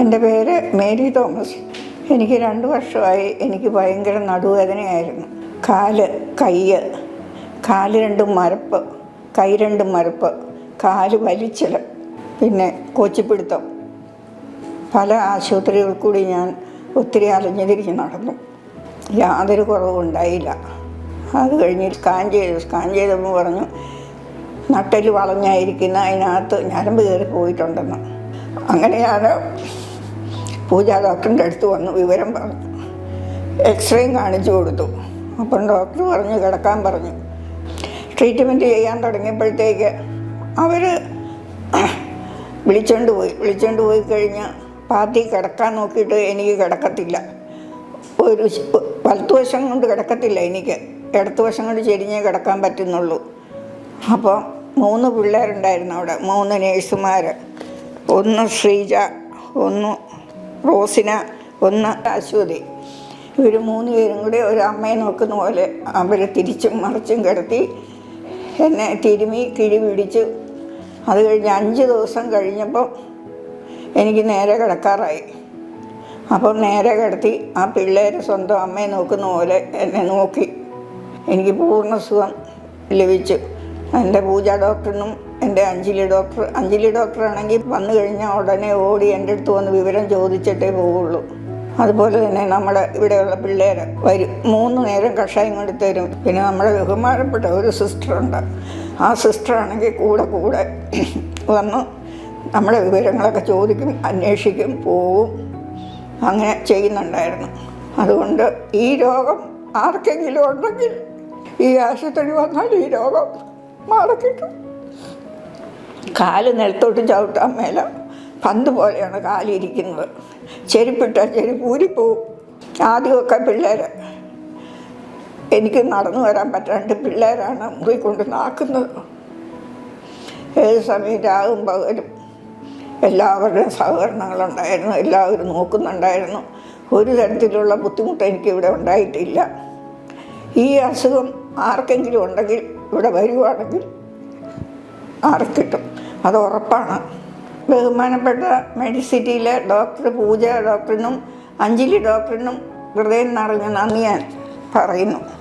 എന്റെ പേര് Mary Thomas. എനിക്ക് രണ്ട് വർഷമായി എനിക്ക് ഭയങ്കര നടുവേദനയായിരുന്നു. കാൽ കയ്യ് കാൽ രണ്ടും മരപ്പ് കൈ രണ്ടും മരപ്പ് കാൽ വലിച്ചിൽ പിന്നെ കൊച്ചിപ്പിടുത്തം. പല ആശുപത്രികൾ കൂടി ഞാൻ ഒത്തിരി അലഞ്ഞു തിരിഞ്ഞ് നടന്നു. യാതൊരു കുറവും ഉണ്ടായില്ല. അത് കഴിഞ്ഞ് സ്കാൻ ചെയ്തു സ്കാൻ ചെയ്തപ്പോൾ പറഞ്ഞു നട്ടൽ വളഞ്ഞായിരിക്കുന്ന അതിനകത്ത് ഞരമ്പ് കയറി പോയിട്ടുണ്ടെന്ന് അങ്ങനെയാണ് പൂജാ ഡോക്ടറിന്റെ അടുത്ത് വന്നു വിവരം പറഞ്ഞു. എക്സ്റേയും കാണിച്ചു കൊടുത്തു. അപ്പം ഡോക്ടർ പറഞ്ഞു കിടക്കാൻ പറഞ്ഞു. ട്രീറ്റ്മെന്റ് ചെയ്യാൻ തുടങ്ങിയപ്പോഴത്തേക്ക് അവർ വിളിച്ചോണ്ട് പോയി. വിളിച്ചോണ്ട് പോയി കഴിഞ്ഞ് പാത്തി കിടക്കാൻ നോക്കിയിട്ട് എനിക്ക് കിടക്കത്തില്ല. ഒരു വലത്തുവശം കൊണ്ട് കിടക്കത്തില്ല എനിക്ക്. ഇടത്തുവശം കൊണ്ട് ചെരിഞ്ഞേ കിടക്കാൻ പറ്റുന്നുള്ളൂ. അപ്പോൾ മൂന്ന് പിള്ളേരുണ്ടായിരുന്നു അവിടെ. മൂന്ന് നേഴ്സുമാർ ഒന്ന് ശ്രീജ ഒന്ന് റോസിന ഒന്ന് അശ്വതി ഇവർ മൂന്ന് പേരും കൂടി ഒരു അമ്മയെ നോക്കുന്ന പോലെ അവരെ തിരിച്ചും മറിച്ചും കിടത്തി എന്നെ തിരുമി കിഴി പിടിച്ചു. അത് കഴിഞ്ഞ് അഞ്ച് ദിവസം കഴിഞ്ഞപ്പോൾ എനിക്ക് നേരെ കിടക്കാറായി. അപ്പം നേരെ കിടത്തി ആ പിള്ളേരെ സ്വന്തം അമ്മയെ നോക്കുന്ന പോലെ എന്നെ നോക്കി. എനിക്ക് പൂർണ സുഖം ലഭിച്ചു. എന്റെ പൂജ ഡോക്ടറിനും എന്റെ അഞ്ജലി ഡോക്ടർ അഞ്ജലി ഡോക്ടറാണെങ്കിൽ വന്നു കഴിഞ്ഞാൽ ഉടനെ ഓടി എന്റെ അടുത്ത് വന്ന് വിവരം ചോദിച്ചിട്ടേ പോവുള്ളൂ. അതുപോലെ തന്നെ നമ്മുടെ ഇവിടെയുള്ള പിള്ളേർ വരും മൂന്ന് നേരം കഷായം കൊണ്ട് തരും. പിന്നെ നമ്മുടെ ബഹുമാനപ്പെട്ട ഒരു സിസ്റ്ററുണ്ട് ആ സിസ്റ്ററാണെങ്കിൽ കൂടെ കൂടെ വന്ന് നമ്മുടെ വിവരങ്ങളൊക്കെ ചോദിക്കും അന്വേഷിക്കും പോവും. അങ്ങനെ ചെയ്യുന്നുണ്ടായിരുന്നു. അതുകൊണ്ട് ഈ രോഗം ആർക്കെങ്കിലും ഉണ്ടെങ്കിൽ ഈ ആശുപത്രി വന്നാൽ ഈ രോഗം മാറക്കിട്ടും കാൽ നിലത്തോട്ട് ചവിട്ടാൻ മേല പന്ത് പോലെയാണ് കാലിരിക്കുന്നത്. ചെരുപ്പിട്ടാൽ ചെരുപ്പ് ഊരിപ്പോവും. ആദ്യമൊക്കെ പിള്ളേർ എനിക്ക് നടന്നു വരാൻ പറ്റാണ്ട് പിള്ളേരാണ് മുറി കൊണ്ട് നാക്കുന്നത്. ഏത് സമയം രാവും പകലും. എല്ലാവരുടെയും സഹകരണങ്ങളുണ്ടായിരുന്നു എല്ലാവരും നോക്കുന്നുണ്ടായിരുന്നു. ഒരു തരത്തിലുള്ള ബുദ്ധിമുട്ട് എനിക്കിവിടെ ഉണ്ടായിട്ടില്ല. ഈ അസുഖം ആർക്കെങ്കിലും ഉണ്ടെങ്കിൽ ഇവിടെ വരുവാണെങ്കിൽ ആർക്കിട്ടും. അത് ഉറപ്പാണ്. ബഹുമാനപ്പെട്ട മെഡിസിറ്റിയിലെ ഡോക്ടർ പൂജ ഡോക്ടറിനും അഞ്ജലി ഡോക്ടറിനും ഹൃദയം നിറഞ്ഞ നന്ദി ഞാൻ പറയുന്നു.